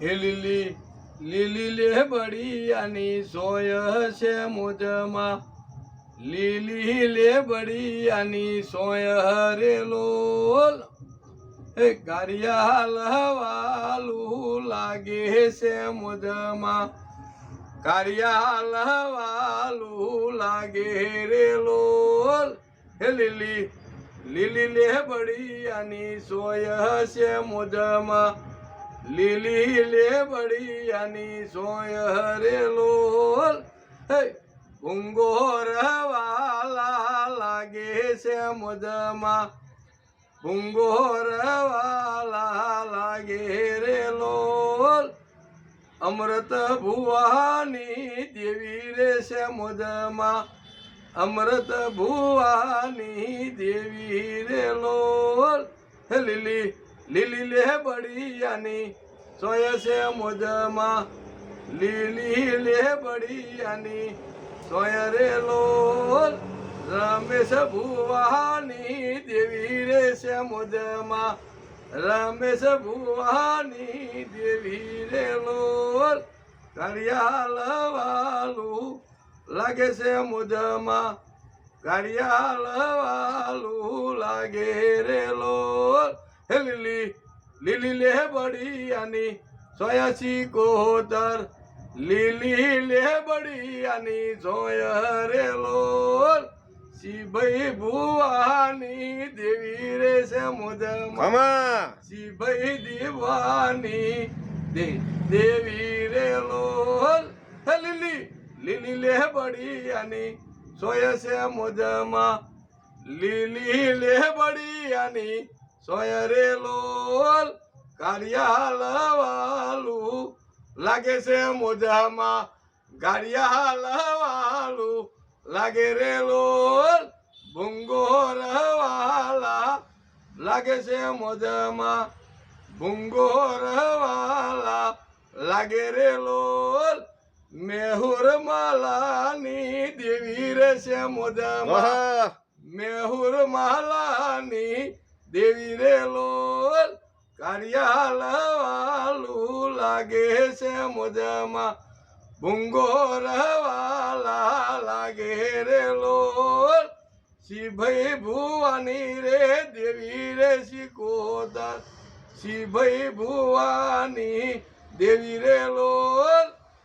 હે લીલી લીલી લેબડિયાની સોય છે મોજમાં. લીલી લેબડિયાની સોય હરેલો હે ગારિયા લહવાલું લાગે છે મોજમાં. કારિયા લહવાલું લાગે રેલો હે લીલી લીલી લેબડિયાની સોય છે મુજમાં. લીલી લેબડિયાની સોય રે લોલ. હે ગુંગોર વાલા લાગે છે મુજમાં. ગુંગોર વાલા લાગે રે લોલ. અમૃત ભુવાની દેવી રે છે મુજમાં. અમૃત ભુવાની દેવી રે લોલ. લીલી લીલી લે બળિયાની, સોય છે મોજમાં. લીલી લે બળિયાની, સોય રે લોલ રમેશ ભુવાની, દેવી રે છે મોજમાં. રમેશ ભુવાની, દેવી રે લોલ કરિયાલ લાગે છે મુજમાં. કરિયાલ વાલું લાગે રે લોલ હે લીલી લીલી લે બડિયાની સોયાસી કોતર લીલી લે બડિયાની જોય રે લોલ. શિભાઈ ભુવાની દેવી રે છે ખમા શિભાઈ દીવાની દેવી રે લોલ. હે લીલી લીલી લે બડિયાની સોય છે મોજમાં. લીલી લે બડિયાની સોય રે લોલ કારિયાલ વાલું લાગે છે મોજામાં ગાડિયાલ લવાલું લાગે રે લોલ ભૂંગોર વાલા લાગે છે મોજામાં ભૂંગો વાલા લાગે રે લોલ મેહુર માલાની દેવી રે છે મોજામાં. મેહુર માલાની દેવી રે લોલ કારિયાલ વાલું લાગે છે મોજામાં. ભૂંગો વાલા લાગે રે લોલ ભાઈ ભુવાની રે દેવી રે શિકોતર શિભાઈ ભુવાની દેવી રે લોલ